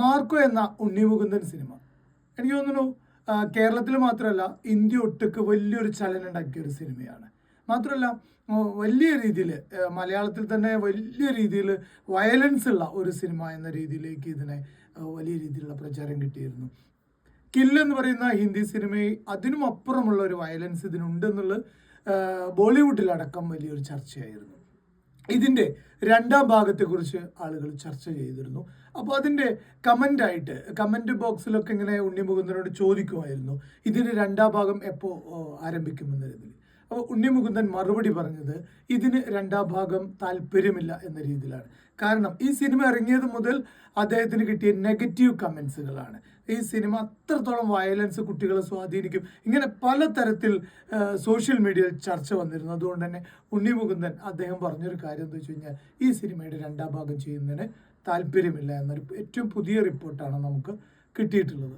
Marco എന്ന Unni Mukundan cinema. എനിക്ക് തോന്നുന്നു കേരളത്തിൽ മാത്രമല്ല ഇന്ത്യ ഒട്ടുക്ക് വലിയൊരു ചലനം ഉണ്ടാക്കിയ ഒരു സിനിമയാണ്. മാത്രമല്ല വലിയ രീതിയിൽ മലയാളത്തിൽ തന്നെ വലിയ രീതിയിൽ വയലൻസ് ഉള്ള ഒരു സിനിമ എന്ന രീതിയിലേക്ക് ഇതിനെ വലിയ രീതിയിലുള്ള പ്രചാരം കിട്ടിയിരുന്നു. കില്ല് എന്ന് പറയുന്ന ഹിന്ദി സിനിമയിൽ അതിനും അപ്പുറമുള്ള ഒരു വയലൻസ് ഇതിനുണ്ടെന്നുള്ളത് ബോളിവുഡിലടക്കം വലിയൊരു ചർച്ചയായിരുന്നു. ഇതിന്റെ രണ്ടാം ഭാഗത്തെക്കുറിച്ച് ആളുകൾ ചർച്ച ചെയ്തിരുന്നു. അപ്പോൾ അതിന്റെ കമന്റായിട്ട് കമന്റ് ബോക്സിലൊക്കെ ഇങ്ങനെ ഉണ്ണിമുകുന്ദനോട് ചോദിക്കുമായിരുന്നു. ഇതിന്റെ രണ്ടാം ഭാഗം എപ്പോൾ ആരംഭിക്കുമെന്ന രീതിയിൽ അപ്പോൾ ഉണ്ണിമുകുന്ദൻ മറുപടി പറഞ്ഞത് ഇതിന് രണ്ടാം ഭാഗം താല്പര്യമില്ല എന്ന രീതിയിലാണ്. കാരണം ഈ സിനിമ ഇറങ്ങിയത് മുതൽ അദ്ദേഹത്തിന് കിട്ടിയ നെഗറ്റീവ് കമൻസുകളാണ്. ഈ സിനിമ അത്രത്തോളം വയലൻസ് കുട്ടികളെ സ്വാധീനിക്കും. ഇങ്ങനെ പലതരത്തിൽ സോഷ്യൽ മീഡിയയിൽ ചർച്ച വന്നിരുന്നു. അതുകൊണ്ട് തന്നെ ഉണ്ണിമുകുന്ദൻ അദ്ദേഹം പറഞ്ഞൊരു കാര്യം എന്താ വെച്ച് കഴിഞ്ഞാൽ ഈ സിനിമയുടെ രണ്ടാം ഭാഗം ചെയ്യുന്നതിന് താല്പര്യമില്ല എന്നൊരു ഏറ്റവും പുതിയ റിപ്പോർട്ടാണ് നമുക്ക് കിട്ടിയിട്ടുള്ളത്.